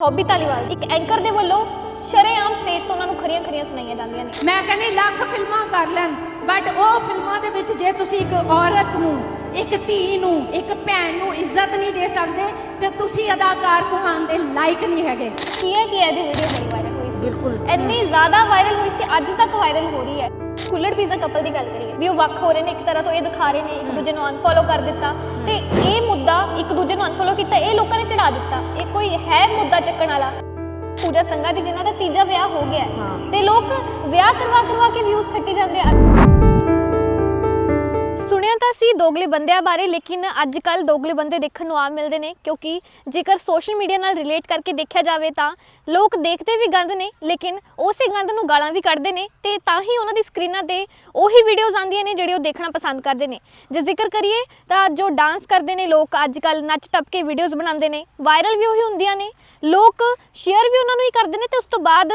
Hobby Dhaliwal ਇੱਕ anchor ਦੇ ਵੱਲੋਂ ਸ਼ਰੇਆਮ ਸਟੇਜ ਤੋਂ ਉਹਨਾਂ ਨੂੰ ਖਰੀਆਂ ਖਰੀਆਂ ਸੁਣਾਈਆਂ ਜਾਂਦੀਆਂ ਨੇ। ਮੈਂ ਕਹਿੰਦੀ ਲੱਖ ਫਿਲਮਾਂ ਕਰ ਲੈਣ ਬਟ ਉਹ ਫਿਲਮਾਂ ਦੇ ਵਿੱਚ ਜੇ ਤੁਸੀਂ ਇੱਕ ਔਰਤ ਨੂੰ ਇੱਕ ਧੀ ਨੂੰ ਇੱਕ ਭੈਣ ਨੂੰ ਇੱਜ਼ਤ ਨਹੀਂ ਦੇ ਸਕਦੇ ਤੇ ਤੁਸੀਂ ਅਦਾਕਾਰ ਕਹਾਉਣ ਦੇ ਲਾਇਕ ਨਹੀਂ ਹੈਗੇ। ਕੀ ਹੈ ਕਿ ਇਹਦੀ ਵੀਡੀਓ ਬੜੀ ਵਾਇਰਲ ਹੋਈ ਸੀ। ਬਿਲਕੁਲ। ਇੰਨੀ ਜ਼ਿਆਦਾ ਵਾਇਰਲ ਹੋਈ ਸੀ ਅੱਜ ਤੱਕ ਵਾਇਰਲ ਹੋ ਰਹੀ ਹੈ। ਕੁੱਲੜ ਪੀਜ਼ਾ ਕਪਲ ਦੀ ਗੱਲ ਕਰੀਏ ਵੀ ਉਹ ਵੱਖ ਹੋ ਰਹੇ ਨੇ ਇੱਕ ਤਰ੍ਹਾਂ ਤੋਂ ਇਹ ਦਿਖਾ ਰਹੇ ਨੇ ਇੱਕ ਦੂਜੇ ਨੂੰ ਅਨਫੋਲੋ ਕਰ ਦਿੱਤਾ ਤੇ ਇਹ ਮੁੱਦਾ ਇੱਕ ਦੂਜੇ ਨੂੰ ਅਨਫੋਲੋ ਕੀਤਾ ਇਹ ਲੋਕਾਂ ਨੇ ਚੜਾ ਦਿੱਤਾ ਇਹ ਕੋਈ ਹੈ ਮੁੱਦਾ ਚੱਕਣ ਵਾਲਾ ਪੂਜਾ ਸੰਘਾ ਦੀ ਜਿਨ੍ਹਾਂ ਦਾ ਤੀਜਾ ਵਿਆਹ ਹੋ ਗਿਆ। ਹਾਂ। ਤੇ ਲੋਕ ਵਿਆਹ ਕਰਵਾ ਕਰਵਾ ਕੇ ਵਿਊਜ਼ ਖੱਟੀ ਜਾਂਦੇ ਆ ਸੁਣਿਆ ਤਾਂ ਸੀ ਦੋਗਲੇ ਬੰਦਿਆਂ ਬਾਰੇ, ਲੇਕਿਨ ਅੱਜ ਕੱਲ ਦੋਗਲੇ ਬੰਦੇ ਦੇਖਣ ਨੂੰ ਆਮ ਮਿਲਦੇ ਨੇ, ਕਿਉਂਕਿ ਜੇਕਰ ਸੋਸ਼ਲ ਮੀਡੀਆ ਨਾਲ ਰਿਲੇਟ ਕਰਕੇ ਦੇਖਿਆ ਜਾਵੇ ਤਾਂ ਲੋਕ ਦੇਖਦੇ ਵੀ ਗੰਦ ਨੇ, ਲੇਕਿਨ ਉਸੇ ਗੰਦ ਨੂੰ ਗਾਲਾਂ ਵੀ ਕੱਢਦੇ ਨੇ, ਤੇ ਤਾਂ ਹੀ ਉਹਨਾਂ ਦੀ ਸਕਰੀਨਾਂ ਤੇ ਉਹੀ ਵੀਡੀਓਜ਼ ਆਉਂਦੀਆਂ ਨੇ ਜਿਹੜੇ ਉਹ ਦੇਖਣਾ ਪਸੰਦ ਕਰਦੇ ਨੇ। ਜੇ ਜ਼ਿਕਰ ਕਰੀਏ ਤਾਂ ਜੋ ਡਾਂਸ ਕਰਦੇ ਨੇ ਲੋਕ ਅੱਜ ਕੱਲ ਨੱਚ ਟੱਪ ਕੇ ਵੀਡੀਓਜ਼ ਬਣਾਉਂਦੇ ਨੇ ਵਾਇਰਲ ਵੀ ਉਹੀ ਹੁੰਦੀਆਂ ਨੇ, ਲੋਕ ਸ਼ੇਅਰ ਵੀ ਉਹਨਾਂ ਨੂੰ ਹੀ ਕਰਦੇ ਨੇ, ਤੇ ਉਸ ਤੋਂ ਬਾਅਦ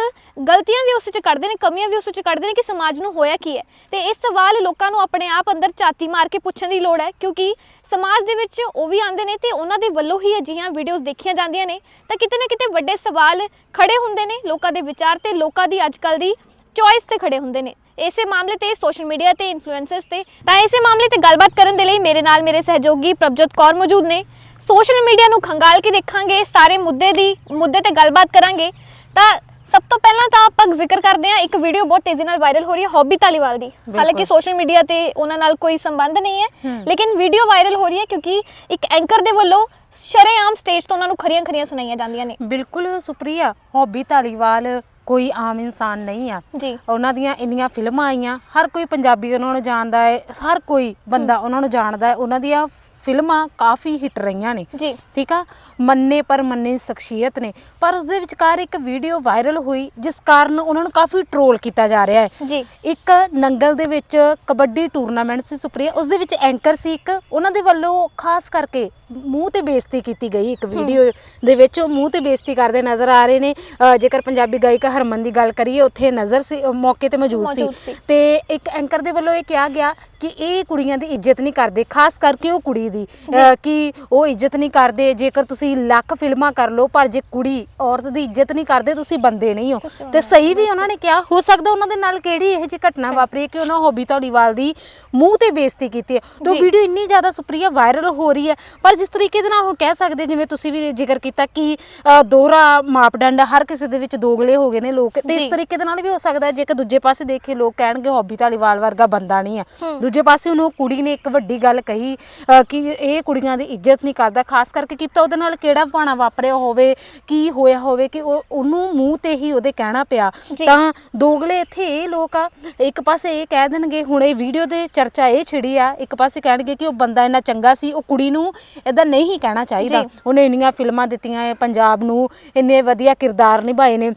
ਗਲਤੀਆਂ ਵੀ ਉਸ 'ਚ ਕੱਢਦੇ ਨੇ, ਕਮੀਆਂ ਵੀ ਉਸ 'ਚ ਕੱਢਦੇ ਨੇ ਕਿ ਸਮਾਜ ਨੂੰ ਹੋਇਆ ਕੀ ਹੈ। ਤੇ ਇਹ ਸਵਾਲ ਲੋਕਾਂ ਨੂੰ ਆਪਣੇ ਆਪ ਅੰਦਰ ਝਾਤੀ ਮਾਰ ਕੇ ਪੁੱਛਣ ਦੀ ਲੋੜ ਹੈ, ਕਿਉਂਕਿ ਸਮਾਜ ਦੇ ਵਿੱਚ ਉਹ ਵੀ ਆਉਂਦੇ ਨੇ ਤੇ ਉਹਨਾਂ ਦੇ ਵੱਲੋਂ ਹੀ ਅਜਿਹੀਆਂ ਵੀਡੀਓਜ਼ ਦੇਖੀਆਂ ਜਾਂਦੀਆਂ ਨੇ। ਤਾਂ ਕਿਤੇ ਨਾ ਕਿਤੇ ਵੱਡੇ ਸਵਾਲ ਖੜੇ ਹੁੰਦੇ ਨੇ ਲੋਕਾਂ ਦੇ ਵਿਚਾਰ ਤੇ ਲੋਕਾਂ ਦੀ ਅੱਜਕੱਲ ਦੀ ਚੋਇਸ ਤੇ ਖੜੇ ਹੁੰਦੇ ਨੇ। ਇਸੇ ਮਾਮਲੇ ਤੇ ਸੋਸ਼ਲ ਮੀਡੀਆ ਤੇ ਇਨਫਲੂਐਂਸਰਸ ਤੇ। ਤਾਂ ਇਸੇ ਮਾਮਲੇ ਤੇ ਗੱਲਬਾਤ ਕਰਨ ਦੇ ਲਈ ਮੇਰੇ ਨਾਲ ਮੇਰੇ ਸਹਿਯੋਗੀ ਪ੍ਰਭਜੋਤ ਕੌਰ ਮੌਜੂਦ ਨੇ। ਸੋਸ਼ਲ ਮੀਡੀਆ ਨੂੰ ਖੰਗਾਲ ਕੇ ਦੇਖਾਂਗੇ, ਸਾਰੇ ਮੁੱਦੇ ਦੀ, ਮੁੱਦੇ ਤੇ ਗੱਲਬਾਤ ਕਰਾਂਗੇ। ਤਾਂ ਸਭ ਤੋਂ ਪਹਿਲਾਂ ਤਾਂ ਆਪਾਂ ਜ਼ਿਕਰ ਕਰਦੇ ਹਾਂ ਇੱਕ ਵੀਡੀਓ ਬਹੁਤ ਤੇਜ਼ੀ ਨਾਲ ਵਾਇਰਲ ਹੋ ਰਹੀ ਹੈ ਹੌਬੀ ਧਾਲੀਵਾਲ ਦੀ। ਹਾਲਾਂਕਿ ਸੋਸ਼ਲ ਮੀਡੀਆ ਤੇ ਉਹਨਾਂ ਨਾਲ ਕੋਈ ਸੰਬੰਧ ਨਹੀਂ ਹੈ ਲੇਕਿਨ ਵੀਡੀਓ ਵਾਇਰਲ ਹੋ ਰਹੀ ਹੈ ਕਿਉਂਕਿ ਇੱਕ ਐਂਕਰ ਦੇ ਵੱਲੋਂ ਸ਼ਰੇਆਮ ਸਟੇਜ ਤੋਂ ਉਹਨਾਂ ਨੂੰ ਖਰੀਆਂ ਖਰੀਆਂ ਸੁਣਾਈਆਂ ਜਾਂਦੀਆਂ ਨੇ। ਬਿਲਕੁਲ ਸੁਪਰੀਆ ਹੌਬੀ ਧਾਲੀਵਾਲ ਕੋਈ ਆਮ ਇਨਸਾਨ ਨਹੀਂ ਆ। ਜੀ। ਉਹਨਾਂ ਦੀਆਂ ਇੰਨੀਆਂ ਫਿਲਮਾਂ ਆਈਆਂ ਹਰ ਕੋਈ ਪੰਜਾਬੀ ਉਹਨਾਂ ਨੂੰ ਜਾਣਦਾ ਹੈ ਹਰ ਕੋਈ ਬੰਦਾ ਉਹਨਾਂ ਨੂੰ ਜਾਣਦਾ ਹੈ ਉਹਨਾਂ ਦੀਆਂ ਫਿਲਮਾਂ ਕਾਫੀ ਹਿੱਟ ਰਹੀਆਂ ਨੇ। ਜੀ। ਠੀਕ ਆ? ਮੰਨੇ ਪਰ ਮੰਨੇ ਸ਼ਖਸੀਅਤ ਨੇ। ਪਰ ਉਸ ਦੇ ਵਿਚਕਾਰ ਇੱਕ ਵੀਡੀਓ ਵਾਇਰਲ ਹੋਈ ਜਿਸ ਕਾਰਨ ਉਹਨਾਂ ਨੂੰ ਕਾਫੀ ਟ੍ਰੋਲ ਕੀਤਾ ਜਾ ਰਿਹਾ ਹੈ। ਜੀ। ਇੱਕ ਨੰਗਲ ਦੇ ਵਿੱਚ ਕਬੱਡੀ ਟੂਰਨਾਮੈਂਟ ਸੀ ਸੁਪਰੀਆ ਉਸ ਦੇ ਵਿੱਚ ਐਂਕਰ ਸੀ ਇੱਕ। ਉਹਨਾਂ ਦੇ ਵੱਲੋਂ ਖਾਸ ਕਰਕੇ ਮੂੰਹ ਤੇ ਬੇਇੱਜ਼ਤੀ ਕੀਤੀ ਗਈ ਇੱਕ ਵੀਡੀਓ ਦੇ ਵਿੱਚ। ਉਹ ਮੂੰਹ ਤੇ ਬੇਇੱਜ਼ਤੀ ਕਰਦੇ ਨਜ਼ਰ ਆ ਰਹੇ ਨੇ। ਅ, ਜੇਕਰ ਪੰਜਾਬੀ ਗਾਇਕਾ ਹਰਮਨ ਦੀ ਗੱਲ ਕਰੀਏ ਉੱਥੇ ਨਜ਼ਰ ਸੀ ਅ, ਮੌਕੇ ਤੇ ਮੌਜੂਦ ਮੌਜੂਦ ਸੀ। ਸੀ ਤੇ ਇੱਕ ਐਂਕਰ ਦੇ ਵੱਲੋਂ ਇਹ ਕਿਹਾ ਗਿਆ ਕਿ ਇਹ ਕੁੜੀਆਂ ਦੀ ਇੱਜ਼ਤ ਨਹੀਂ ਕਰਦੇ ਖਾਸ ਕਰਕੇ ਉਹ ਕੁੜੀ ਦੀ। ਅ, ਕਿ ਉਹ ਇੱਜ਼ਤ ਨਹੀਂ ਕਰਦੇ ਜੇਕਰ ਤੁਸੀਂ ਲੱਖ ਫਿਲਮਾਂ ਕਰ ਲਓ ਪਰ ਜੇ ਕੁੜੀ ਔਰਤ ਦੀ ਇੱਜ਼ਤ ਨਹੀਂ ਕਰਦੇ ਤੁਸੀਂ ਬੰਦੇ ਨਹੀਂ ਹੋ। ਤੁਸੀਂ ਤੇ ਸਹੀ ਵੀ ਉਹਨਾਂ ਨੇ ਕਿਹਾ ਹੋ ਸਕਦਾ ਉਹਨਾਂ ਦੇ ਨਾਲ ਕਿਹੜੀ ਇਹੋ ਜਿਹੀ ਘਟਨਾ ਵਾਪਰੀ ਹੈ ਕਿ ਉਹਨਾਂ ਹੌਬੀ ਧਾਲੀਵਾਲ ਦੀ ਮੂੰਹ ਤੇ ਬੇਇੱਜ਼ਤੀ ਕੀਤੀ ਹੈ। ਤੋਂ ਜੀ। ਵੀਡੀਓ ਇੰਨੀ ਜ਼ਿਆਦਾ ਸੁਪਰੀਆ ਵਾਇਰਲ ਹੋ ਰਹੀ ਹੈ ਪਰ ਜਿਸ ਤਰੀਕੇ ਦੇ ਨਾਲ ਹੁਣ ਕਹਿ ਸਕਦੇ ਜਿਵੇਂ ਤੁਸੀਂ ਵੀ ਜ਼ਿਕਰ ਕੀਤਾ ਕਿ ਦੋਹਰਾ ਮਾਪਦੰਡ ਹਰ ਕਿਸੇ ਦੇ ਵਿੱਚ ਦੋਗਲੇ ਹੋ ਗਏ ਨੇ ਲੋਕ ਤੇ। ਇਸ ਤਰੀਕੇ ਦੇ ਨਾਲ ਵੀ ਹੋ ਸਕਦਾ ਹੈ ਜੇ ਕਿ ਦੂਜੇ ਪਾਸੇ ਦੇਖੇ ਲੋਕ ਕਹਿਣਗੇ ਹੌਬੀ ਧਾਲੀਵਾਲ ਵਰਗਾ ਬੰਦਾ ਨਹੀਂ ਹੈ। ਦੂਜੇ ਪਾਸੇ ਉਹਨੂੰ ਕੁੜੀ ਨੇ ਇੱਕ ਵੱਡੀ ਗੱਲ ਕਹੀ ਕਿ ਇਹ ਕੁੜੀਆਂ ਦੀ ਇੱਜ਼ਤ ਨਹੀਂ ਕਰਦਾ ਖਾਸ ਕਰਕੇ ਕਿ ਉਹਦੇ ਨਾਲ ਕਿਹੜਾ ਭਾਣਾ ਵਾਪਰਿਆ ਹੋਵੇ ਕੀ ਹੋਇਆ ਹੋਵੇ ਕਿ ਉਹ ਉਹਨੂੰ ਮੂੰਹ ਤੇ ਹੀ ਉਹਦੇ ਕਹਿਣਾ ਪਿਆ। ਤਾਂ ਦੋਗਲੇ ਇੱਥੇ ਇਹ ਲੋਕ ਆ ਇੱਕ ਪਾਸੇ ਇਹ ਕਹਿ ਦੇਣਗੇ ਹੁਣ ਇਹ ਵੀਡੀਓ ਦੇ ਚਰਚਾ ਇਹ ਛਿੜੀ ਆ ਇੱਕ ਪਾਸੇ ਕਹਿਣਗੇ ਕਿ ਉਹ ਬੰਦਾ ਇੰਨਾ ਚੰਗਾ ਸੀ ਉਹ ਕੁੜੀ ਨੂੰ ਇਦਾਂ ਨਹੀਂ ਕਹਿਣਾ ਚਾਹੀਦਾ। ਉਹਨੇ ਇੰਨੀਆਂ ਫਿਲਮਾਂ ਦਿੱਤੀਆਂ ਹੈ ਪੰਜਾਬ ਨੂੰ ਇੰਨੇ ਵਧੀਆ ਕਿਰਦਾਰ ਨਿਭਾਏ ਨੇ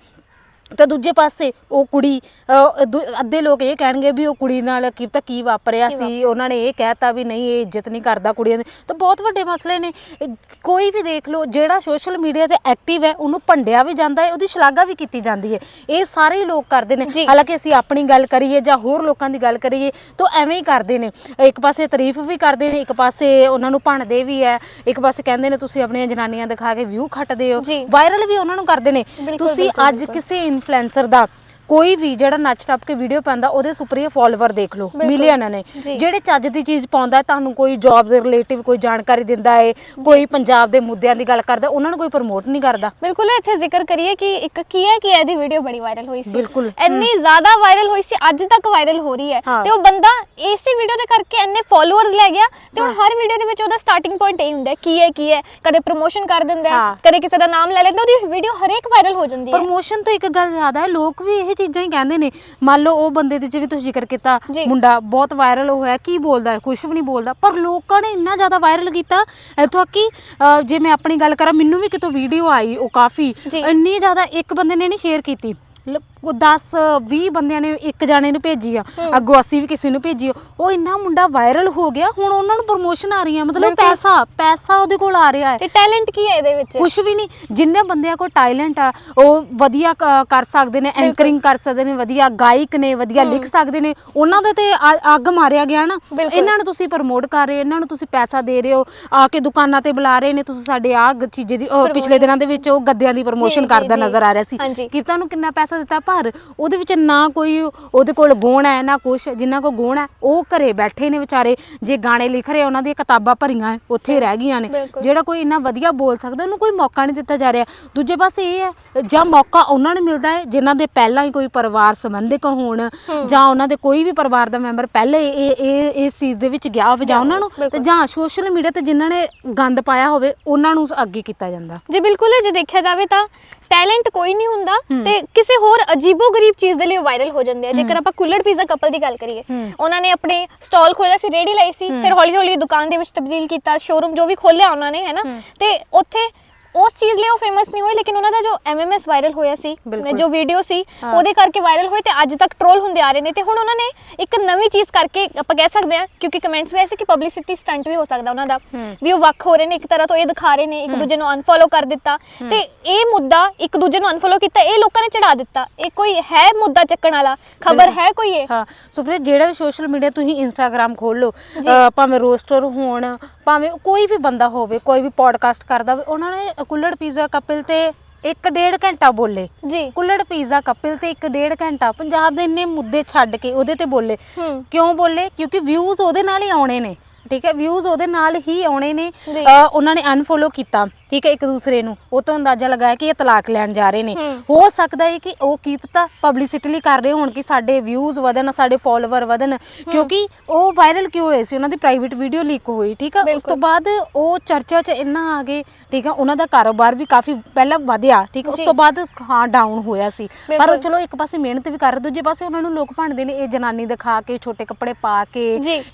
ਤਾਂ ਦੂਜੇ ਪਾਸੇ ਉਹ ਕੁੜੀ ਅਹ, ਦੂ- ਅੱਧੇ ਲੋਕ ਇਹ ਕਹਿਣਗੇ ਵੀ ਉਹ ਕੁੜੀ ਨਾਲ ਕੀ ਪਤਾ ਕੀ ਵਾਪਰਿਆ ਸੀ ਉਹਨਾਂ ਨੇ ਇਹ ਕਹਿਤਾ ਵੀ ਨਹੀਂ ਇਹ ਇੱਜ਼ਤ ਨਹੀਂ ਕਰਦਾ ਕੁੜੀਆਂ ਦੀ। ਤਾਂ ਬਹੁਤ ਵੱਡੇ ਮਸਲੇ ਨੇ। ਇਹ ਕੋਈ ਵੀ ਦੇਖ ਲਓ ਜਿਹੜਾ ਸੋਸ਼ਲ ਮੀਡੀਆ ਤੇ ਐਕਟਿਵ ਹੈ ਉਹਨੂੰ ਭੰਡਿਆ ਵੀ ਜਾਂਦਾ ਹੈ ਉਹਦੀ ਸ਼ਲਾਘਾ ਵੀ ਕੀਤੀ ਜਾਂਦੀ ਹੈ। ਇਹ ਸਾਰੇ ਹੀ ਲੋਕ ਕਰਦੇ ਨੇ। ਜੀ। ਹਾਲਾਂਕਿ ਅਸੀਂ ਆਪਣੀ ਗੱਲ ਕਰੀਏ ਜਾਂ ਹੋਰ ਲੋਕਾਂ ਦੀ ਗੱਲ ਕਰੀਏ ਤਾਂ ਐਵੇਂ ਹੀ ਕਰਦੇ ਨੇ। ਇੱਕ ਪਾਸੇ ਤਾਰੀਫ ਵੀ ਕਰਦੇ ਨੇ ਇੱਕ ਪਾਸੇ ਉਹਨਾਂ ਨੂੰ ਭੰਡਦੇ ਵੀ ਹੈ। ਇੱਕ ਪਾਸੇ ਕਹਿੰਦੇ ਨੇ ਤੁਸੀਂ ਆਪਣੀਆਂ ਜਨਾਨੀਆਂ ਦਿਖਾ ਕੇ ਵਿਊ ਖੱਟਦੇ ਹੋ। ਜੀ। ਵਾਇਰਲ ਵੀ ਉਹਨਾਂ ਨੂੰ ਕਰਦੇ ਨੇ। ਬਿਲਕੁਲ, ਤੁਸੀਂ ਬਿਲਕੁਲ, ਅੱਜ ਬਿਲਕੁਲ। ਕਿਸੇ ਇਨਫਲੂਐਂਸਰ ਦਾ। ਕੋਈ ਵੀ ਜਿਹੜਾ ਨੱਚ ਟੱਪ ਕੇ ਵੀਡੀਓ ਪਾਉਂਦਾ ਉਹਦੇ ਸੁਪਰੀਆ ਫਾਲੋਅਰ ਦੇਖ ਲਓ ਬਿਲਕੁਲ। ਮਿਲੀਅਨਾਂ ਨੇ ਜੀ। ਜਿਹੜੇ ਚੱਜ ਦੀ ਚੀਜ਼ ਪਾਉਂਦਾ ਤੁਹਾਨੂੰ ਕੋਈ ਜੌਬ ਦੇ ਰਿਲੇਟਿਵ ਕੋਈ ਜਾਣਕਾਰੀ ਦਿੰਦਾ ਹੈ ਕੋਈ ਪੰਜਾਬ ਦੇ ਮੁੱਦਿਆਂ ਦੀ ਗੱਲ ਕਰਦਾ ਉਹਨਾਂ ਨੂੰ ਕੋਈ ਪ੍ਰਮੋਟ ਨਹੀਂ ਕਰਦਾ ਬਿਲਕੁਲ ਇੱਥੇ ਜ਼ਿਕਰ ਕਰੀਏ ਕਿ ਇੱਕ ਕੀ ਹੈ ਕਿ ਇਹਦੀ ਵੀਡੀਓ ਬੜੀ ਵਾਇਰਲ ਹੋਈ ਸੀ ਬਿਲਕੁਲ। ਇੰਨੀ ਜ਼ਿਆਦਾ ਵਾਇਰਲ ਹੋਈ ਸੀ ਅੱਜ ਤੱਕ ਵਾਇਰਲ ਹੋ ਰਹੀ ਹੈ ਹਾਂ। ਤੇ ਉਹ ਬੰਦਾ ਇਸੇ ਵੀਡੀਓ ਦੇ ਕਰਕੇ ਇੰਨੇ ਫਾਲੋਅਰਸ ਲੈ ਗਿਆ ਤੇ ਹੁਣ ਹਰ ਵੀਡੀਓ ਦੇ ਵਿੱਚ ਉਹਦਾ ਸਟਾਰਟਿੰਗ ਪੁਆਇੰਟ ਇਹ ਹੁੰਦਾ ਹੈ ਕੀ ਹੈ ਕੀ ਹੈ ਕਦੇ ਪ੍ਰੋਮੋਸ਼ਨ ਕਰ ਦਿੰਦਾ ਹੈ ਹਾਂ। ਕਦੇ ਕਿਸੇ ਦਾ ਨਾਮ ਲੈ ਲੈਂਦਾ ਉਹਦੀ ਵੀਡੀਓ ਹਰੇਕ ਵਾਇਰਲ ਹੋ ਜਾਂਦੀ ਹੈ ਪ੍ਰਮੋਸ਼ਨ ਤੋਂ ਇੱਕ ਗੱਲ ਜ਼ਿਆਦਾ ਹੈ ਲੋਕ ਵੀ ਇਹ ਚੀਜ਼ਾਂ ਹੀ ਕਹਿੰਦੇ ਨੇ ਮੰਨ ਲਓ ਉਹ ਬੰਦੇ ਦੀ ਜਿਵੇਂ ਤੁਸੀਂ ਜ਼ਿਕਰ ਕੀਤਾ ਜੀ। ਮੁੰਡਾ ਬਹੁਤ ਵਾਇਰਲ ਹੋਇਆ ਕੀ ਬੋਲਦਾ ਹੈ ਕੁਝ ਵੀ ਨਹੀਂ ਬੋਲਦਾ ਪਰ ਲੋਕਾਂ ਨੇ ਇੰਨਾ ਜ਼ਿਆਦਾ ਵਾਇਰਲ ਕੀਤਾ ਇੱਥੋਂ ਕਿ ਅ, ਜੇ ਮੈਂ ਆਪਣੀ ਗੱਲ ਕਰਾਂ ਮੈਨੂੰ ਵੀ ਕਿਤੋਂ ਵੀਡੀਓ ਆਈ ਉਹ ਕਾਫੀ ਜੀ। ਇੰਨੀ ਜ਼ਿਆਦਾ ਇੱਕ ਬੰਦੇ ਨੇ ਨਹੀਂ ਸ਼ੇਅਰ ਕੀਤੀ ਲ- 10 20 ਬੰਦਿਆਂ ਨੇ ਇੱਕ ਜਾਣੇ ਨੂੰ ਭੇਜੀ ਆ। ਅੱਗੋਂ ਅਸੀਂ ਵੀ ਕਿਸੇ ਨੂੰ ਭੇਜੀ ਆ। ਉਹ ਇੰਨਾ ਮੁੰਡਾ ਵਾਇਰਲ ਹੋ ਗਿਆ ਹੁਣ ਉਹਨਾਂ ਨੂੰ ਪ੍ਰਮੋਸ਼ਨ ਆ ਰਹੀ ਆ। ਮਤਲਬ ਬਿਲਕੁਲ। ਪੈਸਾ ਪੈਸਾ ਉਹਦੇ ਕੋਲ ਆ ਰਿਹਾ ਹੈ। ਤੇ ਟੈਲੈਂਟ ਕੀ ਹੈ ਇਹਦੇ ਵਿੱਚ? ਕੁਝ ਵੀ ਨਹੀਂ। ਜਿੰਨੇ ਬੰਦਿਆਂ ਕੋਲ ਟੈਲੈਂਟ ਆ ਉਹ ਵਧੀਆ ਕ- ਕਰ ਸਕਦੇ ਨੇ ਐਂਕਰਿੰਗ ਕਰ ਸਕਦੇ ਨੇ ਵਧੀਆ ਗਾਇਕ ਨੇ ਵਧੀਆ ਲਿਖ ਸਕਦੇ ਨੇ। ਉਹਨਾਂ ਦੇ ਤੇ ਅ- ਅੱਗ ਮਾਰਿਆ ਗਿਆ ਨਾ। ਬਿਲਕੁਲ। ਇਹਨਾਂ ਨੂੰ ਤੁਸੀਂ ਪ੍ਰਮੋਟ ਕਰ ਰਹੇ ਹੋ ਇਹਨਾਂ ਨੂੰ ਤੁਸੀਂ ਪੈਸਾ ਦੇ ਰਹੇ ਹੋ। ਆ ਕੇ ਦੁਕਾਨਾਂ ਤੇ ਬੁਲਾ ਰਹੇ ਨੇ। ਤੁਸੀਂ ਸਾਡੇ ਆ ਚੀਜ਼ੇ ਦੀ ਉਹ ਪਿਛਲੇ ਦਿਨਾਂ ਦੇ ਵਿੱਚ ਉਹ ਗੱਦਿਆਂ ਦੀ ਪ੍ਰਮੋਸ਼ਨ ਜੀ, ਕਰਦਾ ਜੀ। ਨਜ਼ਰ ਆ ਰਿਹਾ ਸੀ। ਹਾਂਜੀ। ਕਿ ਤੁਹਾਨੂੰ ਕਿੰਨਾ ਪੈਸਾ ਦਿੱਤਾ? ਪਰ ਉਹਦੇ ਵਿੱਚ ਨਾ ਕੋਈ ਉਹਦੇ ਕੋਲ ਗੁਣ ਹੈ ਨਾ ਕੁਛ ਜਿੰਨਾ ਕੋ ਗੁਣ ਹੈ ਉਹ ਘਰੇ ਬੈਠੇ ਨੇ ਵਿਚਾਰੇ। ਜੇ ਗਾਣੇ ਲਿਖ ਰਹੇ ਉਹਨਾਂ ਦੀਆਂ ਕਿਤਾਬਾਂ ਭਰੀਆਂ ਹੈ, ਉੱਥੇ ਰਹਿ ਗਈਆਂ ਨੇ। ਬਿਲਕੁਲ। ਜਿਹੜਾ ਕੋਈ ਇੰਨਾ ਵਧੀਆ ਬੋਲ ਸਕਦਾ ਉਹਨੂੰ ਕੋਈ ਮੌਕਾ ਨਹੀਂ ਦਿੱਤਾ ਜਾ ਰਿਹਾ। ਦੂਜੇ ਪਾਸੇ ਇਹ ਹੈ ਜਾਂ ਮੌਕਾ ਉਹਨਾਂ ਨੂੰ ਮਿਲਦਾ ਹੈ ਜਿਨ੍ਹਾਂ ਦੇ ਪਹਿਲਾਂ ਹੀ ਕੋਈ ਪਰਿਵਾਰ ਸੰਬੰਧਿਕ ਹੋਣ ਜਾਂ ਉਹਨਾਂ ਦੇ ਕੋਈ ਵੀ ਪਰਿਵਾਰ ਦਾ ਮੈਂਬਰ ਪਹਿਲੇ ਇਹ ਇਹ ਇਸ ਚੀਜ਼ ਦੇ ਵਿੱਚ ਗਿਆ ਹੋਵੇ ਜਾਂ ਉਹਨਾਂ ਨੂੰ ਤੇ ਬਿਲਕੁਲ। ਜਾਂ ਸੋਸ਼ਲ ਮੀਡੀਆ ਤੇ ਜਿਨ੍ਹਾਂ ਨੇ ਗੰਦ ਪਾਇਆ ਹੋਵੇ ਉਹਨਾਂ ਨੂੰ ਅੱਗੇ ਕੀਤਾ ਜਾਂਦਾ। ਜੀ ਬਿਲਕੁਲ ਜੇ ਦੇਖਿਆ ਜਾਵੇ ਤਾਂ ਟੈਲੈਂਟ ਕੋਈ ਨਹੀਂ ਹੁੰਦਾ ਤੇ ਕਿਸੇ ਹੋਰ ਅਜੀਬੋ ਗਰੀਬ ਚੀਜ਼ ਦੇ ਲਈ ਵਾਇਰਲ ਹੋ ਜਾਂਦੇ ਆ। ਜੇਕਰ ਆਪਾਂ ਕੁੱਲੜ ਪੀਜ਼ਾ ਕਪਲ ਦੀ ਗੱਲ ਕਰੀਏ। ਉਹਨਾਂ ਨੇ ਆਪਣੇ ਸਟਾਲ ਖੋਲ੍ਹਿਆ ਸੀ ਰੇੜੀ ਲਾਈ ਸੀ ਫਿਰ ਹੌਲੀ ਹੌਲੀ ਦੁਕਾਨ ਦੇ ਵਿੱਚ ਤਬਦੀਲ ਕੀਤਾ ਸ਼ੋਰੂਮ ਜੋ ਵੀ ਖੋਲ੍ਹਿਆ ਉਹਨਾਂ ਨੇ ਹੈਨਾ ਤੇ ਉੱਥੇ ਉਸ ਚੀਜ਼ ਲਈ ਉਹ ਫੇਮਸ ਨਹੀਂ ਹੋਏ ਲੇਕਿਨ ਉਹਨਾਂ ਦਾ ਜੋ ਐਮਐਮਐਸ ਵਾਇਰਲ ਹੋਇਆ ਸੀ ਬਿਲਕੁਲ। ਜੋ ਵੀਡੀਓ ਸੀ ਹਾਂ। ਉਹਦੇ ਕਰਕੇ ਵਾਇਰਲ ਹੋਏ ਤੇ ਅੱਜ ਤੱਕ ਟ੍ਰੋਲ ਹੁੰਦੇ ਆ ਰਹੇ ਨੇ। ਤੇ ਹੁਣ ਉਹਨਾਂ ਨੇ ਇੱਕ ਨਵੀਂ ਚੀਜ਼ ਕਰਕੇ ਆਪਾਂ ਕਹਿ ਸਕਦੇ ਹਾਂ ਕਿਉਂਕਿ ਕਮੈਂਟਸ ਵੀ ਐਸੇ ਕਿ ਪਬਲਿਸਿਟੀ ਸਟੰਟ ਵੀ ਹੋ ਸਕਦਾ ਉਹਨਾਂ ਦਾ। ਹੂੰ। ਵੀ ਉਹ ਵੱਖ ਹੋ ਰਹੇ ਨੇ ਇੱਕ ਤਰ੍ਹਾਂ ਤੋਂ ਇਹ ਦਿਖਾ ਰਹੇ ਨੇ ਇੱਕ ਦੂਜੇ ਨੂੰ ਅਨਫੋਲੋ ਕਰ ਦਿੱਤਾ। ਤੇ ਇਹ ਮੁੱਦਾ ਇੱਕ ਦੂਜੇ ਨੂੰ ਅਨਫੋਲੋ ਕੀਤਾ ਇਹ ਲੋਕਾਂ ਨੇ ਚੜਾ ਦਿੱਤਾ। ਇਹ ਕੋਈ ਹੈ ਮੁੱਦਾ ਚੱਕਣ ਵਾਲਾ? ਖਬਰ ਹੈ ਕੋਈ ਇਹ? ਹਾਂ। ਸੁਪਰੀਤ ਜਿਹੜਾ ਵੀ ਸੋਸ਼ਲ ਮੀਡੀਆ ਤੁਸੀਂ ਇੰਸਟਾਗ੍ਰam ਖੋਲ ਲਓ। ਅਹ ਭਾਵੇਂ ਰੋਸਟਰ ਹੋਣ ਭਾਵੇਂ ਕੋਈ ਵੀ ਬੰਦਾ ਹੋਵੇ ਕੋਈ ਵੀ ਪੋਡਕਾਸਟ ਕਰਦਾ ਹੋਵੇ ਉਹਨਾਂ ਨੇ ਕੁੱਲੜ ਪੀਜ਼ਾ ਕਪਲ ਤੇ ਇੱਕ ਡੇਢ ਘੰਟਾ ਬੋਲੇ। ਜੀ। ਕੁੱਲੜ ਪੀਜ਼ਾ ਕਪਲ ਤੇ ਇੱਕ ਡੇਢ ਘੰਟਾ ਪੰਜਾਬ ਦੇ ਇੰਨੇ ਮੁੱਦੇ ਛੱਡ ਕੇ ਉਹਦੇ ਤੇ ਬੋਲੇ। ਹੂੰ। ਕਿਉਂ ਬੋਲੇ? ਕਿਉਂਕਿ ਵਿਊਜ਼ ਉਹਦੇ ਨਾਲ ਹੀ ਆਉਣੇ ਨੇ। ਠੀਕ ਹੈ ਵਿਊਜ਼ ਉਹਦੇ ਨਾਲ ਹੀ ਆਉਣੇ ਨੇ। ਅਹ ਉਹਨਾਂ ਨੇ ਅਨਫੋਲੋ ਕੀਤਾ। ਠੀਕ ਹੈ ਇੱਕ ਦੂਸਰੇ ਨੂੰ ਉਹ ਤੋਂ ਅੰਦਾਜ਼ਾ ਲਗਾਇਆ ਕਿ ਇਹ ਤਲਾਕ ਲੈਣ ਜਾ ਰਹੇ ਨੇ। ਹੂੰ। ਸਕਦਾ ਹੈ ਕਿ ਉਹ ਕੀ ਪਤਾ ਪਬਲਿਸਿਟੀ ਲਈ ਕਰ ਰਹੇ ਹੋਣ ਕਿ ਸਾਡੇ ਵਿਊਜ਼ ਵਧਣ ਸਾਡੇ ਫਾਲੋਅਰ ਵਧਣ ਕਿਉਂਕਿ ਉਹ ਵਾਇਰਲ ਕਿਉਂ ਹੋਏ ਸੀ? ਉਹਨਾਂ ਦੀ ਪ੍ਰਾਈਵੇਟ ਵੀਡੀਓ ਲੀਕ ਹੋਈ ਠੀਕ ਹੈ ਉਸ। ਤੋਂ ਬਾਅਦ ਉਹ ਚਰਚਾ 'ਚ ਇੰਨਾ ਆ ਗਏ ਠੀਕ ਹੈ ਉਹਨਾਂ ਦਾ ਕਾਰੋਬਾਰ ਵੀ ਕਾਫੀ ਪਹਿਲਾਂ ਵਧਿਆ ਠੀਕ ਉਸ। ਤੋਂ ਬਾਅਦ ਹਾਂ ਡਾਊਨ ਹੋਇਆ ਸੀ। ਪਰ ਚਲੋ ਇੱਕ ਪਾਸੇ ਮਿਹਨਤ ਵੀ ਕਰ ਰਹੇ ਦੂਜੇ ਪਾਸੇ ਉਹਨਾਂ ਨੂੰ ਲੋਕ ਭੰਡਦੇ ਨੇ ਇਹ ਜਨਾਨੀ ਦਿਖਾ ਕੇ ਛੋਟੇ ਕੱਪੜੇ ਪਾ ਕੇ।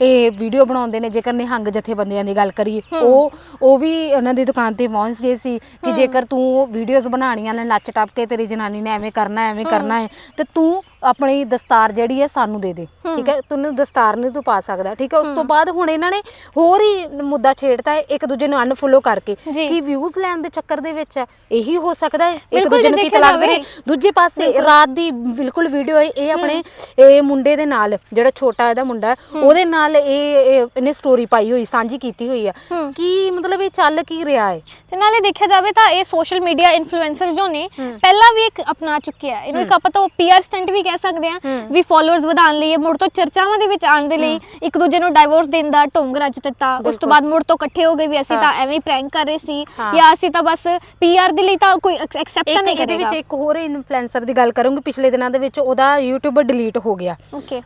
ਇਹ ਵੀਡੀਓ ਬਣਾਉਂਦੇ ਨੇ ਜੇਕਰ ਨਿਹੰਗ ਜਥੇਬੰਦੀਆਂ ਦੀ ਗੱਲ ਕਰੀਏ ਉਹ ਉਹ ਵੀ ਉਹਨਾਂ ਦੀ ਦੁਕਾਨ ਤੇ ਪਹੁੰਚ ਗਏ ਸੀ ਕਿ ਜੇਕਰ ਤੂੰ ਵੀਡੀਓਜ਼ ਬਣਾਉਣੀਆਂ ਨੇ ਨੱਚ ਟੱਪ ਕੇ ਤੇਰੀ ਜਨਾਨੀ ਨੇ ਐਵੇਂ ਕਰਨਾ ਐਵੇਂ ਕਰਨਾ ਹੈ ਤੇ ਤੂੰ ਆਪਣੀ ਦਸਤਾਰ ਜਿਹੜੀ ਹੈ ਸਾਨੂੰ ਦੇ ਦੇ। ਠੀਕ ਹੈ? ਤੈਨੂੰ ਦਸਤਾਰ ਨਹੀਂ ਤੂੰ ਪਾ ਸਕਦਾ। ਠੀਕ ਹੈ? ਉਸ ਤੋਂ ਬਾਅਦ ਹੁਣ ਇਹਨਾਂ ਨੇ ਹੋਰ ਹੀ ਮੁੱਦਾ ਛੇੜਤਾ ਹੈ ਇੱਕ ਦੂਜੇ ਨੂੰ ਅਨਫੋਲੋ ਕਰਕੇ। ਕਿ ਵਿਊਜ਼ ਲੈਣ ਦੇ ਚੱਕਰ ਦੇ ਵਿੱਚ ਇਹੀ ਹੋ ਸਕਦਾ ਹੈ। ਇੱਕ ਦੂਜੇ ਨੂੰ ਕੀ ਦੇਖਿਆ ਤਲਾਕ ਦੇ ਰਹੇ ਜਾਵੇ। ਦੂਜੇ ਪਾਸੇ ਰਾਤ ਦੀ ਬਿਲਕੁਲ ਵੀਡੀਓ ਹੈ ਇਹ ਆਪਣੇ ਇਹ ਮੁੰਡੇ ਦੇ ਨਾਲ ਜਿਹੜਾ ਛੋਟਾ ਇਹਦਾ ਮੁੰਡਾ ਹੈ, ਉਹਦੇ ਨਾਲ ਇਹ ਇਹ- ਇਹਨੇ ਸਟੋਰੀ ਪਾਈ ਹੋਈ ਸਾਂਝੀ ਕੀਤੀ ਹੋਈ ਆ ਹੂੰ। ਕੀ ਮਤਲਬ ਇਹ ਚੱਲ ਕੀ ਰਿਹਾ ਹੈ? ਤੇ ਨਾਲੇ ਦੇਖਿਆ ਜਾਵੇ ਤਾਂ ਇਹ ਸੋਸ਼ਲ ਮੀਡੀਆ ਇਨਫਲੂਐਂਸਰ ਜੋ ਨੇ ਹੂੰ। ਪਹਿਲਾਂ ਵੀ ਇੱਕ ਅਪਣਾ ਚੁੱਕਿਆ ਹੈ। ਇਹਨੂੰ ਇੱਕ ਆਪਾਂ ਤਾਂ ਪੀਆਰ ਸਟੰਟ ਵੀ ਕਹਿ ਸਕਦੇ ਹੂੰ। ਵੀ ਫਾਲੋਅਰਸ ਵਧਾਉਣ ਲਈ ਮੁੜ ਤੋਂ ਚਰਚਾਵਾਂ ਦੇ ਵਿੱਚ ਆਉਣ ਦੇ ਲਈ ਇੱਕ ਦੂਜੇ ਨੂੰ ਡਾਈਵੋਰਸ ਦੇਣ ਦਾ ਢੋਂਗ ਰਚ ਦਿੱਤਾ ਉਸ। ਤੋਂ ਬਾਅਦ ਮੁੜ ਤੋਂ ਇਕੱਠੇ ਹੋ ਗਏ ਵੀ ਅਸੀਂ। ਤਾਂ ਐਵੇਂ ਹੀ ਪ੍ਰੈਂਕ ਕਰ ਰਹੇ ਸੀ। ਜਾਂ ਅਸੀਂ ਤਾਂ ਬਸ ਪੀਆਰ ਦੇ ਲਈ ਤਾਂ ਕੋਈ ਐਕਸੈਪਟ ਨਹੀਂ ਇਹਦੇ ਕਰੇਗਾ ਵਿੱਚ ਇੱਕ ਹੋਰ ਇਨਫਲੂਐਂਸਰ ਦੀ ਗੱਲ ਕਰੂੰਗੀ ਪਿਛਲੇ ਦਿਨਾਂ ਦੇ ਵਿੱਚ ਉਹਦਾ YouTube ਡਿਲੀਟ ਹੋ ਗਿਆ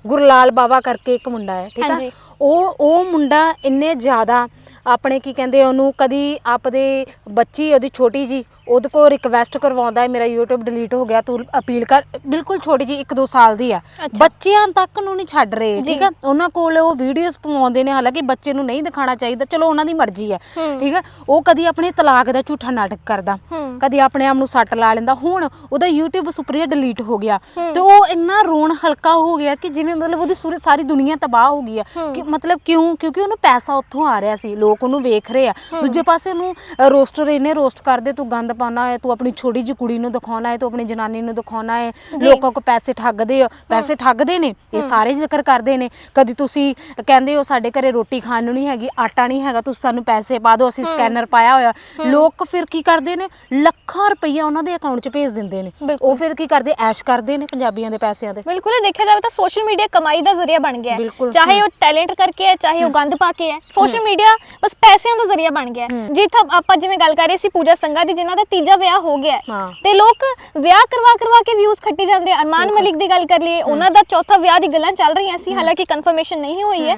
ਗੁਰਲਾਲ ਬਾਵਾ ਕਰਕੇ ਇੱਕ ਮੁੰਡਾ ਹੈ ਠੀਕ। ਹੈ ਉਹ ਉਹ ਮੁੰਡਾ ਇੰਨੇ ਜ਼ਿਆਦਾ ਆਪਣੇ ਕੀ ਕਹਿੰਦੇ ਆ ਉਹਨੂੰ ਕਦੀ ਆਪਦੇ ਬੱਚੀ ਉਹਦੀ ਛੋਟੀ ਜੀ ਉਹਦੇ ਕੋਲ ਰਿਕਵੈਸਟ ਕਰਵਾਉਂਦਾ ਹੈ ਮੇਰਾ YouTube ਡਿਲੀਟ ਹੋ ਗਿਆ ਤੂੰ ਅਪੀਲ ਕਰ ਬਿਲਕੁਲ ਛੋਟੀ ਜੀ 1-2 ਸਾਲ ਦੀ ਆ। ਬੱਚਿਆਂ ਤੱਕ ਨੂੰ ਨਹੀਂ ਛੱਡ ਰਹੇ। ਠੀਕ ਹੈ ਉਹਨਾਂ ਕੋਲ ਉਹ ਵੀਡੀਓਜ਼ ਪਵਾਉਂਦੇ ਨੇ ਹਾਲਾਂਕਿ ਬੱਚੇ ਨੂੰ ਨਹੀਂ ਦਿਖਾਣਾ ਚਾਹੀਦਾ ਚਲੋ ਉਹਨਾਂ ਦੀ ਮਰਜ਼ੀ ਹੂੰ। ਠੀਕ ਹੈ ਉਹ ਕਦੀ ਆਪਣੇ ਤਲਾਕ ਦਾ ਝੂਠਾ ਨਾਟਕ ਕਰਦਾ। ਕਦੀ ਆਪਣੇ ਆਪ ਨੂੰ ਸੱਟ ਲਾ ਲੈਂਦਾ ਹੁਣ ਉਹਦਾ YouTube ਸੁਪਰੀਆ ਡਿਲੀਟ ਹੋ ਗਿਆ। ਤੇ ਉਹ ਇੰਨਾ ਰੋਣ ਹਲਕਾ ਹੋ ਗਿਆ ਕਿ ਜਿਵੇਂ ਮਤਲਬ ਉਹਦੀ ਸੂਰੀ- ਸਾਰੀ ਦੁਨੀਆ ਤਬਾਹ ਹੋ ਗਈ ਆ। ਕਿ ਮਤਲਬ ਕਿਉਂ ਕਿਉਂਕਿ ਉਹਨੂੰ ਪੈਸਾ ਉੱਥੋਂ ਆ ਰਿਹਾ ਸੀ ਲੋਕ ਉਹਨੂੰ ਵੇਖ ਰਹੇ ਆ ਦੂਜੇ ਪਾਸੇ ਉਹਨੂੰ ਰੋਸਟਰ ਇਹਨੇ ਰੋਸਟ ਕਰਦੇ ਤੂੰ ਗੰਦ ਪਾਉਣਾ ਹੈ ਤੂੰ ਆਪਣੀ ਛੋਟੀ ਜਿਹੀ ਕੁੜੀ ਨੂੰ ਦਿਖਾਉਣਾ ਹੈ ਤੂੰ ਆਪਣੀ ਜਨਾਨੀ ਨੂੰ ਦਿਖਾਉਣਾ ਹੈ। ਲੋਕਾਂ ਕੋ ਪੈਸੇ ਠੱਗਦੇ ਹੋ ਪੈਸੇ ਠੱਗਦੇ ਨੇ ਇਹ ਸਾਰੇ ਜ਼ਿਕਰ ਕਰਦੇ ਨੇ। ਕਦੀ ਤੁਸੀਂ ਕਹਿੰਦੇ ਹੋ ਸਾਡੇ ਘਰੇ ਰੋਟੀ ਖਾਣ ਨੂੰ ਨਹੀਂ ਹੈਗੀ ਆਟਾ ਨਹੀਂ ਹੈਗਾ ਤੁਸੀਂ ਸਾਨੂੰ ਪੈਸੇ ਪਾ ਦਿਓ ਅਸੀਂ ਸਕੈਨਰ ਪਾਇਆ ਹੋਇਆ। ਲੋਕ ਫਿਰ ਕੀ ਕਰਦੇ ਨੇ ਲੱਖਾਂ ਰੁਪਈਆ ਉਹਨਾਂ ਦੇ ਅਕਾਊਂਟ 'ਚ ਭੇਜ ਦਿੰਦੇ ਨੇ। ਉਹ ਫਿਰ ਕੀ ਕਰਦੇ ਐਸ਼ ਕਰਦੇ ਨੇ ਪੰਜਾਬੀਆਂ ਦੇ ਪੈਸਿਆਂ ਤੇ। ਬਿਲਕੁਲ ਇਹ ਦੇਖਿਆ ਜਾਵੇ ਤਾਂ ਸੋਸ਼ਲ ਮੀਡੀਆ ਕਮਾਈ ਦਾ ਜ਼ਰੀਆ ਬਣ ਗਿਆ ਹੈ। ਚਾਹੇ ਉਹ ਟੈਲੈਂਟ ਕਰਕੇ ਹੈ ਚਾਹੇ ਉਹ ਗੰਦ ਪਾ ਕੇ ਹੈ। ਸੋਸ਼ਲ ਮੀਡੀਆ ਬਸ ਪੈਸਿਆਂ ਦਾ ਜ਼ਰੀਆ ਬਣ ਗਿਆ ਜਿੱਥਾ ਆਪਾਂ ਜਿਵੇਂ ਗੱਲ ਕਰ ਰਹੇ ਸੀ ਪੂਜਾ ਸੰਘਾ ਦੀ ਜਿਨ੍ਹਾਂ ਦਾ ਤੀਜਾ ਵਿਆਹ ਹੋ ਗਿਆ ਹੈ ਹਾਂ। ਤੇ ਲੋਕ ਵਿਆਹ ਕਰਵਾ ਕਰਵਾ ਕੇ ਵਿਊਜ਼ ਖੱਟੀ ਜਾਂਦੇ ਆ। ਅਰਮਾਨ ਮਲਿਕ ਦੀ ਗੱਲ ਕਰ ਲਈਏ ਉਹਨਾਂ ਦਾ ਚੌਥਾ ਵਿਆਹ ਦੀ ਗੱਲਾਂ ਚੱਲ ਰਹੀਆਂ ਸੀ ਹਾਲਾਂਕਿ ਕਨਫਰਮੇਸ਼ਨ ਨਹੀਂ ਹੋਈ ਹੈ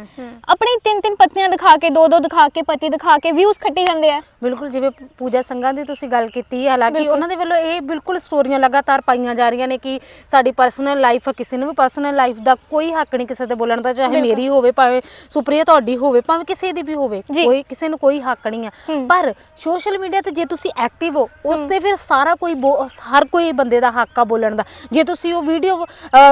ਆਪਣੀ ਤਿੰਨ ਤਿੰਨ ਪਤਨੀਆਂ ਦਿਖਾ ਕੇ ਦੋ ਦੋ ਦਿਖਾ ਕੇ ਪਤੀ ਦਿਖਾ ਕੇ ਵਿਊਜ਼ ਖੱਟੀ ਜਾਂਦੇ ਆ ਬਿਲਕੁਲ ਜਿਵੇਂ ਪੂ- ਪੂਜਾ ਸੰਘਾਂ ਦੀ ਤੁਸੀਂ ਗੱਲ ਕੀਤੀ ਹੈ ਹਾਲਾਂਕਿ ਬਿਲਕੁਲ। ਉਹਨਾਂ ਦੇ ਵੱਲੋਂ ਇਹ ਬਿਲਕੁਲ ਸਟੋਰੀਆਂ ਲਗਾਤਾਰ ਪਾਈਆਂ ਜਾ ਰਹੀਆਂ ਨੇ ਕਿ ਸਾਡੀ ਪਰਸਨਲ ਲਾਈਫ ਕਿਸੇ ਨੂੰ ਵੀ ਪਰਸਨਲ ਲਾਈਫ ਦਾ ਕੋਈ ਹੱਕ ਨਹੀਂ ਕਿਸੇ ਤੇ ਬੋਲਣ ਦਾ ਚਾਹੇ ਬਿਲਕੁਲ। ਮੇਰੀ ਹੋਵੇ ਭਾਵੇਂ ਸੁਪਰੀਆ ਤੁਹਾਡੀ ਹੋਵੇ ਭਾਵੇਂ ਕਿਸੇ ਦੀ ਵੀ ਹੋਵੇ ਜੀ। ਕੋਈ ਕਿਸੇ ਨੂੰ ਕੋਈ ਹੱਕ ਨਹੀਂ ਆ ਹੂੰ। ਪਰ ਸੋਸ਼ਲ ਮੀਡੀਆ ਤੇ ਜੇ ਤੁਸੀਂ ਐਕਟਿਵ ਹੋ ਉਸ ਤੇ ਫਿਰ ਸਾਰਾ ਕੋਈ ਬੋ- ਹਰ ਕੋਈ ਬੰਦੇ ਦਾ ਹੱਕ ਆ ਬੋਲਣ ਦਾ। ਜੇ ਤੁਸੀਂ ਉਹ ਵੀਡੀਓ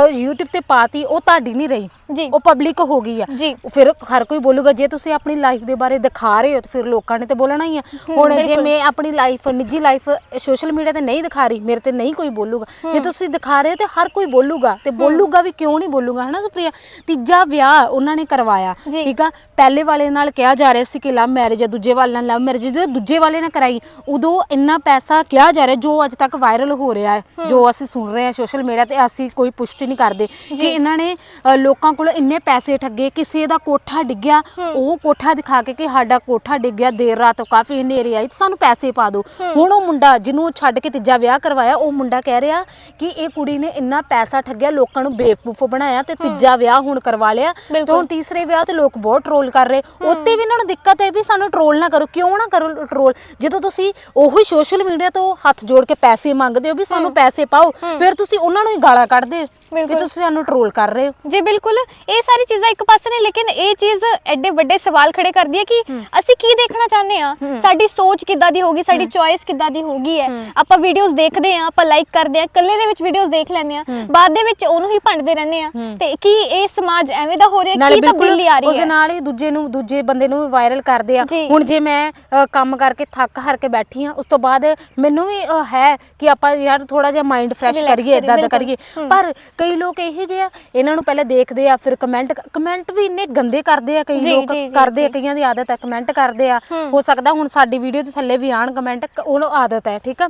YouTube ਤੇ ਪਾਤੀ ਉਹ ਤੁਹਾਡੀ ਨਹੀਂ ਰਹੀ। ਜੀ। ਉਹ ਪਬਲਿਕ ਹੋ ਗਈ ਆ। ਜੀ। ਫਿਰ ਹਰ ਕੋਈ ਬੋਲੂਗਾ ਜੇ ਤੁਸੀਂ ਆਪਣੀ ਲਾਈਫ ਦੇ ਬਾਰੇ ਦਿਖਾ ਰਹੇ ਹੋ ਤਾਂ ਫਿਰ ਲੋਕਾਂ ਨੇ ਤੇ ਬੋਲਣਾ ਹੀ ਆ। ਹੁਣ ਜੇ ਬਿਲਕੁਲ। ਮੈਂ ਆਪਣੀ ਲਾਈਫ ਨਿੱਜੀ ਲਾਈਫ ਸੋਸ਼ਲ ਮੀਡੀਆ ਤੇ ਨਹੀਂ ਦਿਖਾ ਰਹੀ ਮੇਰੇ ਤੇ ਨਹੀਂ ਕੋਈ ਬੋਲੂਗਾ। ਜੇ ਤੁਸੀਂ ਦਿਖਾ ਰਹੇ ਹੋ ਤੇ ਹਰ ਕੋਈ ਬੋਲੂਗਾ। ਤੇ ਬੋਲੂਗਾ ਵੀ ਕਿਉਂ ਨਹੀਂ ਬੋਲੂਗਾ ਹਨਾ ਸੁਪ੍ਰਿਆ? ਤੀਜਾ ਵਿਆਹ ਉਹਨਾਂ ਨੇ ਕਰਵਾਇਆ ਜੀ। ਠੀਕ ਆ? ਪਹਿਲੇ ਵਾਲੇ ਨਾਲ ਕਿਹਾ ਜਾ ਰਿਹਾ ਸੀ ਕਿ ਲਵ ਮੈਰਿਜ ਹੈ ਦੂਜੇ ਵਾਲੇ ਨਾਲ ਲਵ ਮੈਰਿਜ ਜਦੋਂ ਦੂਜੇ ਵਾਲੇ ਨੇ ਕਰਾਈ ਉਦੋਂ ਇੰਨਾ ਪੈਸਾ ਕਿਹਾ ਜਾ ਰਿਹਾ ਜੋ ਅੱਜ ਤੱਕ ਵਾਇਰਲ ਹੋ ਰਿਹਾ ਹੈ ਜੋ ਅਸੀਂ ਸੁਣ ਰਹੇ ਹਾਂ ਸੋਸ਼ਲ ਮੀਡੀਆ ਤੇ ਅਸੀਂ ਕੋਈ ਪੁਸ਼ਟੀ ਨਹੀਂ ਕਰਦੇ। ਕਿ ਇਹਨਾਂ ਨੇ ਅ, ਲੋਕਾਂ ਕੋਲ ਇੰਨੇ ਪੈਸੇ ਠੱਗੇ ਕਿਸੇ ਦਾ ਕੋਠਾ ਡਿੱਗਿਆ ਉਹ ਕੋਠਾ ਦਿਖਾ ਕੇ ਕਿ ਸਾਡਾ ਕੋਠਾ ਡਿੱਗਿਆ ਦੇਰ ਰਾਤ ਕਾਫੀ ਹਨੇਰੀ ਆਈ ਤੇ ਸਾਨੂੰ ਪੈਸੇ ਪਾ ਦਿਓ। ਹੁਣ ਉਹ ਮੁੰਡਾ ਜਿਹਨੂੰ ਛੱਡ ਕੇ ਤੀਜਾ ਵਿਆਹ ਕਰਵਾਇਆ ਉਹ ਮੁੰਡਾ ਕਹਿ ਰਿਹਾ ਕਿ ਇਹ ਕੁੜੀ ਨੇ ਇੰਨਾ ਪੈਸਾ ਠੱਗਿਆ ਲੋਕਾਂ ਨੂੰ ਬੇਵਕੂਫ ਬਣਾਇਆ ਤੇ ਤੀਜਾ ਵਿਆਹ ਹੁਣ ਕਰਵਾ ਲਿਆ ਤੇ ਬਿਲਕੁਲ। ਹੁਣ ਤੀਸਰੇ ਵਿਆਹ ਤੇ ਲੋਕ ਬਹੁਤ ਟਰੋਲ ਕਰ ਰਹੇ। ਉੱਤੇ ਵੀ ਇਹਨਾਂ ਨੂੰ ਦਿੱਕਤ ਹੈ ਵੀ ਸਾਨੂੰ ਟਰੋਲ ਨਾ ਕਰੋ ਕਿਉਂ ਨਾ ਕਰੋ ਟਰੋਲ ਜਦੋਂ ਤੁਸੀਂ ਉਹੀ ਸੋਸ਼ਲ ਮੀਡੀਆ ਤੋਂ ਹੱਥ ਜੋੜ ਕੇ ਪੈਸੇ ਮੰਗਦੇ ਹੋ ਵੀ ਸਾਨੂੰ ਪੈਸੇ ਪਾਓ ਫਿਰ ਤੁਸੀਂ ਉਹਨਾਂ ਨੂੰ ਹੀ ਗਾਲਾਂ ਕੱਢਦੇ ਹੋ। ਕਿ ਬਿਲਕੁਲ। ਤੁਸੀਂ ਸਾਨੂੰ ਟਰੋਲ ਕਰ ਰਹੇ ਹੋ। ਜੀ ਬਿਲਕੁਲ। ਇਹ ਸਾਰੀ ਚੀਜ਼ਾਂ ਇੱਕ ਪਾਸੇ ਨੇ ਲੇਕਿਨ ਇਹ ਚੀਜ਼ ਐਡੇ ਵੱਡੇ ਸਵਾਲ ਖੜੇ ਕਰਦੀ ਹੈ ਕਿ ਅਸੀਂ ਕੀ ਦੇਖਣਾ ਚਾਹੁੰਦੇ ਆ ਸਾਡੀ ਸੋਚ ਕਿੱਦਾਂ ਦੀ ਹੋਗੀ ਸਾਡੀ ਚੋਇਸ ਕਿੱਦਾਂ ਦੀ ਹੋਗੀ ਹੈ? ਆਪਾਂ ਵੀਡੀਓਜ਼ ਦੇਖਦੇ ਆ ਆਪਾਂ ਲਾਈਕ ਕਰਦੇ ਆ ਇਕੱਲੇ ਦੇ ਵਿੱਚ ਵੀਡੀਓਜ਼ ਦੇਖ ਲੈਂਦੇ ਆ ਬਾਅਦ ਦੇ ਵਿੱਚ ਉਹਨੂੰ ਹੀ ਭੰਡਦੇ ਰਹਿੰਦੇ ਆ ਤੇ ਕੀ ਇਹ ਸਮਾਜ ਐਵੇਂ ਦਾ ਹੋ ਰਿਹਾ ਕੀ ਤਬਦੀਲੀ ਆ ਰਹੀ ਉਸਦੇ ਹੈ? ਨਾਲ ਹੀ ਦੂਜੇ ਨੂੰ ਦੂਜੇ ਬੰਦੇ ਨੂੰ ਵਾਇਰਲ ਕਰਦੇ ਆ ਜੀ। ਹੁਣ ਜੇ ਮੈਂ ਅ, ਕੰਮ ਕਰਕੇ ਥੱਕ ਹਾਰ ਕੇ ਬੈਠੀ ਆ ਉਸ ਤੋਂ ਬਾਅਦ ਮੈਨੂੰ ਵੀ ਅ, ਹੈ ਕਿ ਆਪਾਂ ਯਾਰ ਥੋੜਾ ਜਿਹਾ ਮਾਈਂਡ ਫਰੈਸ਼ Relax ਕਰੀਏ ਕਰੀਏ, ਇਦਾਂ ਦਾ ਬਿਲਕੁਲ। ਕਰੀਏ। ਪਰ ਕਈ ਲੋਕ ਇਹੋ ਜਿਹੇ ਆ ਇਹਨਾਂ ਨੂੰ ਪਹਿਲਾਂ ਦੇਖਦੇ ਆ ਫਿਰ ਕਮੈਂਟ ਕਮੈਂਟ ਵੀ ਇੰਨੇ ਗੰਦੇ ਕਰਦੇ ਆ ਕਈ ਜੀ, ਲੋਕ ਜੀ, ਜੀ, ਕਰਦੇ ਆ ਜੀ। ਕਈਆਂ ਦੀ ਆਦਤ ਹੈ ਕਮੈਂਟ ਕਰਦੇ ਆ। ਹੋ। ਸਕਦਾ ਹੁਣ ਸਾਡੀ ਵੀਡੀਓ ਦੇ ਥੱਲੇ ਵੀ ਆਣ ਕਮੈਂਟ ਉਹਨੂੰ ਆਦਤ ਹੈ ਠੀਕ ਆ?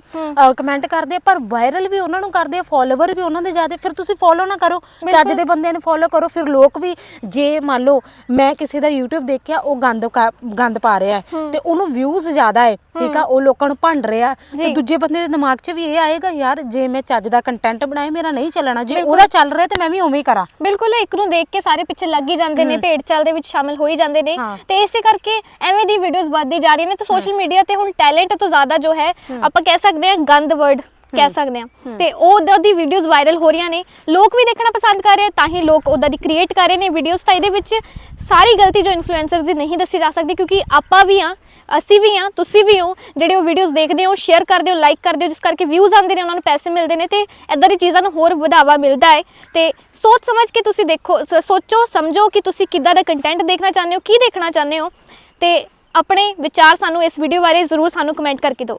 ਕਮੈਂਟ ਕਰਦੇ ਆ ਪਰ ਵਾਇਰਲ ਵੀ ਉਹਨਾਂ ਨੂੰ ਕਰਦੇ ਆ ਫੋਲੋਵਰ ਵੀ ਉਹਨਾਂ ਦੇ ਜ਼ਿਆਦੇ ਫਿਰ ਤੁਸੀਂ ਫੋਲੋ ਨਾ ਕਰੋ। ਚੱਜ ਦੇ ਬੰਦਿਆਂ ਨੂੰ ਫੋਲੋ ਕਰੋ ਫਿਰ ਲੋਕ ਵੀ ਜੇ ਮੰਨ ਲਓ ਮੈਂ ਕਿਸੇ ਦਾ YouTube ਦੇਖਿਆ ਉਹ ਗੰਦ ਕਾ- ਗੰਦ ਪਾ ਰਿਹਾ ਹੈ ਤੇ ਉਹਨੂੰ ਵਿਊਜ਼ ਜ਼ਿਆਦਾ ਹੈ ਠੀਕ ਆ? ਉਹ ਲੋਕਾਂ ਨੂੰ ਭੰਡ ਰਿਹਾ। ਤੇ ਜੀ। ਦੂਜੇ ਬੰਦੇ ਦੇ ਦਿਮਾਗ 'ਚ ਵੀ ਇਹ ਆਏਗਾ ਯਾਰ ਜੇ ਮੈਂ ਚੱਜ ਦਾ ਕੰਟੈਂਟ ਬਣਾਏ ਮੇਰਾ ਨਹੀਂ ਚੱਲਣਾ ਜੇ ਉਹਦਾ ਚੱਲ ਰਿਹਾ ਤੇ ਮੈਂ ਵੀ ਉਵੇਂ ਹੀ ਕਰਾਂ। ਬਿਲਕੁਲ ਇੱਕ ਨੂੰ ਦੇਖ ਕੇ ਸਾਰੇ ਪਿੱਛੇ ਲੱਗ ਹੀ ਜਾਂਦੇ ਨੇ ਭੇਡ ਚਾਲ ਦੇ ਵਿੱਚ ਸ਼ਾਮਿਲ ਹੋ ਹੀ ਜਾਂਦੇ ਨੇ। ਹਾਂ। ਤੇ ਇਸੇ ਕਰਕੇ ਐਵੇਂ ਦੀ ਵੀਡੀਓਜ਼ ਵੱਧਦੀ ਜਾ ਰਹੀਆਂ ਨੇ। ਤੇ ਸੋਸ਼ਲ ਮੀਡੀਆ ਤੇ ਹੁਣ ਟੈਲੈਂਟ ਤੋਂ ਜ਼ਿਆਦਾ ਜੋ ਹੈ ਆਪਾਂ ਕਹਿ ਸਕਦੇ ਹਾਂ ਗੰਦ ਵਰਡ ਕਹਿ ਸਕਦੇ ਹਾਂ। ਤੇ ਉਹ ਉਦਾਂ ਦੀ ਵੀਡੀਓਜ਼ ਵਾਇਰਲ ਹੋ ਰਹੀਆਂ ਨੇ। ਲੋਕ ਵੀ ਦੇਖਣਾ ਪਸੰਦ ਕਰ ਰਹੇ ਤਾਂ ਹੀ ਲੋਕ ਉਦਾਂ ਦੀ ਕ੍ਰੀਏਟ ਕਰ ਰਹੇ ਨੇ ਵੀਡੀਓਜ਼ ਤਾਂ ਇਹਦੇ ਵਿੱਚ ਸਾਰੀ ਗਲਤੀ ਜੋ ਇਨਫਲੂਐਂਸਰਸ ਦੀ ਨਹੀਂ ਦੱਸੀ ਜਾ ਸਕਦੀ ਕਿਉਂਕਿ ਆਪਾਂ ਵੀ ਆ ਅਸੀਂ ਵੀ ਆ ਤੁਸੀਂ ਵੀ ਹੋ ਜਿਹੜੇ ਉਹ ਵੀਡੀਓਜ਼ ਦੇਖਦੇ ਹੋ ਸ਼ੇਅਰ ਕਰਦੇ ਹੋ ਲਾਈਕ ਕਰਦੇ ਹੋ ਜਿਸ ਕਰਕੇ ਵਿਊਜ਼ ਆਉਂਦੇ ਨੇ ਉਹਨਾਂ ਨੂੰ ਪੈਸੇ ਮਿਲਦੇ ਨੇ ਤੇ ਇਦਾਂ ਦੀ ਚੀਜ਼ਾਂ ਨੂੰ ਹੋਰ ਵਧਾਵਾ ਮਿਲਦਾ ਹੈ। ਤੇ ਸੋਚ ਸਮਝ ਕੇ ਤੁਸੀਂ ਦੇਖੋ ਸੋਚੋ ਸਮਝੋ ਕਿ ਤੁਸੀਂ ਕਿੱਦਾਂ ਦਾ ਕੰਟੈਂਟ ਦੇਖਣਾ ਚਾਹੁੰਦੇ ਹੋ ਕੀ ਦੇਖਣਾ ਚਾਹੁੰਦੇ ਹੋ। ਤੇ ਆਪਣੇ ਵਿਚਾਰ ਸਾਨੂੰ ਇਸ ਵੀਡੀਓ ਬਾਰੇ ਜ਼ਰੂਰ ਸਾਨੂੰ ਕਮੈਂਟ ਕਰਕੇ ਦਿਓ।